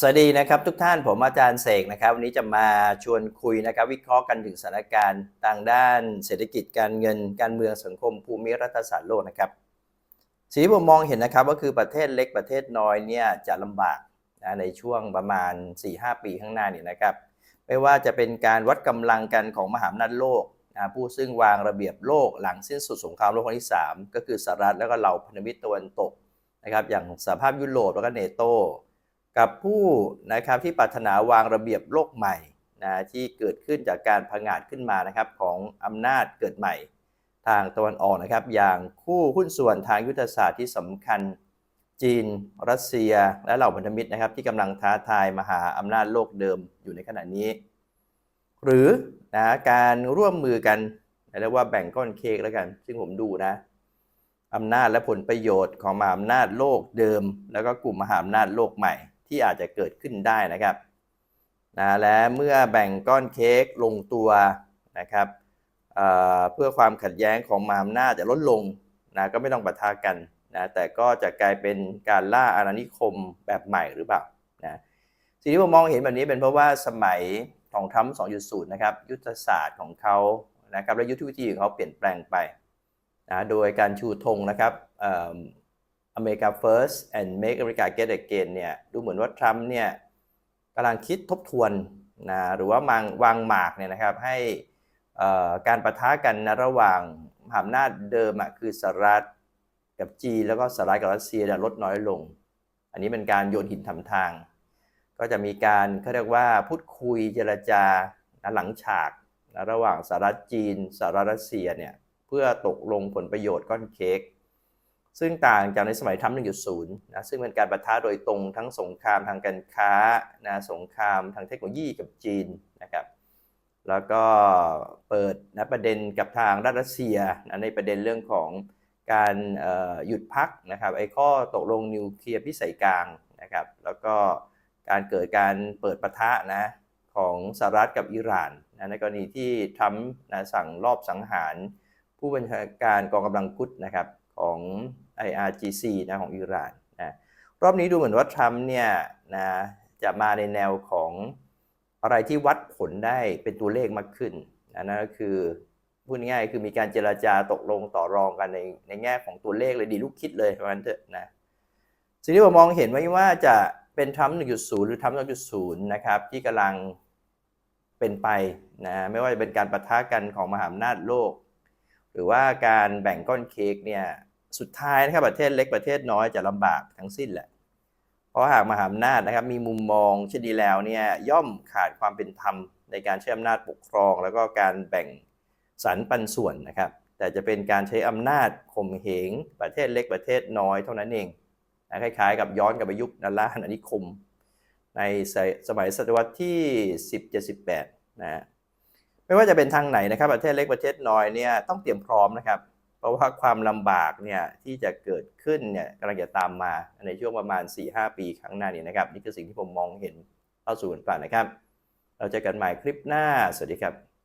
สวัสดีนะครับทุกท่านผมอาจารย์เสกนะครับ วันนี้จะมาชวนคุยนะครับวิเคราะห์กันถึงสถานการณ์ทางด้านเศรษฐกิจการเงิน การเมืองสังคมภูมิรัฐศาสตร์โลกนะครับสิ่งที่ผมมองเห็นนะครับก็คือประเทศเล็กประเทศน้อยเนี่ยจะลำบากนะในช่วงประมาณ 4-5 ปีข้างหน้านี่นะครับ ไม่ว่าจะเป็นการวัดกำลังกันของมหาอำนาจโลกนะผู้ซึ่งวางระเบียบโลกหลังสิ้นสุดสงครามโลกครั้งที่ 3 ก็คือสหรัฐแล้วก็เหล่าพันธมิตรตะวันตกนะครับอย่างสหภาพยุโรปแล้วก็เนโต กับผู้นะครับที่ปรารถนาวางระเบียบโลกใหม่นะที่เกิดขึ้นจากการผงาดขึ้นมานะครับของอำนาจเกิดใหม่ทางตะวันออกนะครับ อย่างคู่หุ้นส่วนทางยุทธศาสตร์ที่สำคัญจีน รัสเซีย และเหล่าพันธมิตรนะครับ ที่กำลังท้าทายมหาอำนาจโลกเดิมอยู่ในขณะนี้ หรือนะการร่วมมือกันเรียกว่าแบ่งก้อนเค้กแล้วกัน ซึ่งผมดูนะอำนาจและผลประโยชน์ของมหาอำนาจโลกเดิม แล้วก็กลุ่มมหาอำนาจโลกใหม่ ที่อาจจะเกิดขึ้นได้นะครับนะและเมื่อแบ่งก้อนเค้กลงตัวนะครับเเพื่อความขัดแย้งของมหาอำนาจจะลดลงนะก็ไม่ต้องปะทะกันนะแต่ก็จะกลายเป็นการล่าอาณานิคมแบบใหม่หรือเปล่านะสิ่งที่ผมมองเห็นแบบนี้เป็นเพราะว่าสมัยของทรัมป์2.0 นะครับ ยุทธศาสตร์ของเขานะครับและยุทธวิธีของเขาเปลี่ยนแปลงไปนะโดยการชูธงนะครับ อเมริกา first and make America great again เนี่ยดูเหมือนว่าทรัมป์เนี่ยกำลังคิดทบทวนนะหรือว่าวางวางหมากเนี่ยนะครับให้การประทะกันนะระหว่างมหาอำนาจเดิมอะคือสหรัฐกับจีนแล้วก็สหรัฐกับรัสเซียลดน้อยลง อันนี้เป็นการโยนหินทำทาง ก็จะมีการเขาเรียกว่าพูดคุยเจรจาหลังฉากนะระหว่างสหรัฐจีนสหรัฐรัสเซียเนี่ยเพื่อตกลงผลประโยชน์ก้อนเค้ก ซึ่งต่างจากในสมัยทรัมป์1.0นะซึ่งเป็นการประทะโดยตรงทั้งสงครามทางการค้านะสงครามทางเทคโนโลยีกับจีนนะครับแล้วก็เปิดนะประเด็นกับทางรัสเซียนะในประเด็นเรื่องของการหยุดพักนะครับไอ้ข้อตกลงนิวเคลียร์พิสัยกลางนะครับแล้วก็การเกิดการเปิดปะทะนะของสหรัฐกับอิหร่านนะในกรณีที่ทรัมป์นะสั่งรอบสังหารผู้บัญชาการกองกำลังกุดนะครับของ IRGC นะของอิหร่านนะรอบนี้ดูเหมือนว่าทรัมป์เนี่ยนะจะมาในแนวของอะไรที่วัดผลได้เป็นตัวเลขมากขึ้นนะนั่นก็คือพูดง่ายๆคือมีการเจราจาตกลงต่อรองกันในในแง่ของตัวเลขเลยดีลูกคิดเลยประมาณเถอะนะสิ่งที่ผมมองเห็นไว้ว่าจะเป็นทรัมป์1.0 หรือทรัมป์2.0 นะครับ ที่กำลังเป็นไปนะไม่ว่าจะเป็นการประทะกันของมหาอำนาจโลก หรือว่าการแบ่งก้อนเค้กเนี่ย สุดท้ายนะครับประเทศเล็กประเทศน้อยจะลำบากทั้งสิ้นแหละ เพราะหากมหาอำนาจนะครับ มีมุมมองเช่นนี้แล้วเนี่ยย่อมขาดความเป็นธรรมในการใช้อำนาจปกครอง แล้วก็การแบ่งสรรปันส่วนนะครับ แต่จะเป็นการใช้อำนาจข่มเหงประเทศเล็กประเทศน้อยเท่านั้นเองนะคล้ายๆ กับย้อนกลับไปยุคนาราอาณานิคม ในสมัยศตวรรษที่17-18นะฮะไม่ว่าจะเป็นทางไหนนะครับ ประเทศเล็กประเทศน้อยเนี่ยต้องเตรียมพร้อมนะครับ ราะว่าความลำบากเนี่ยที่จะเกิดขึ้นเนี่ยกำลังจะตามมาในช่วงประมาณ 4-5 ปีข้างหน้านี้นะครับ นี่คือสิ่งที่ผมมองเห็นเข้าสู่ฝันป่านะครับ เราเจอกันใหม่คลิปหน้า สวัสดีครับ